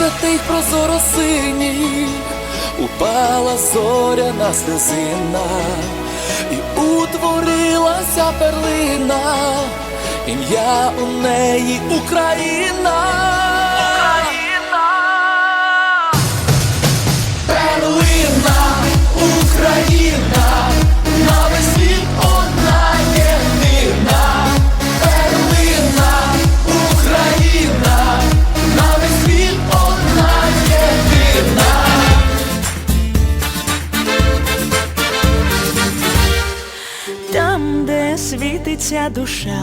перлині упала зоряна слезина і утворилася перлина, ім'я у неї Україна. Там, де світиться душа,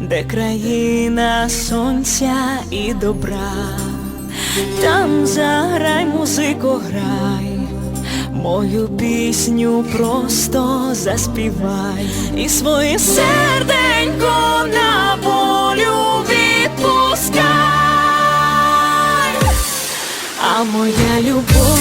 де країна сонця і добра, там заграй, музико, грай, мою пісню просто заспівай. І своє серденько на волю відпускай, а моя любов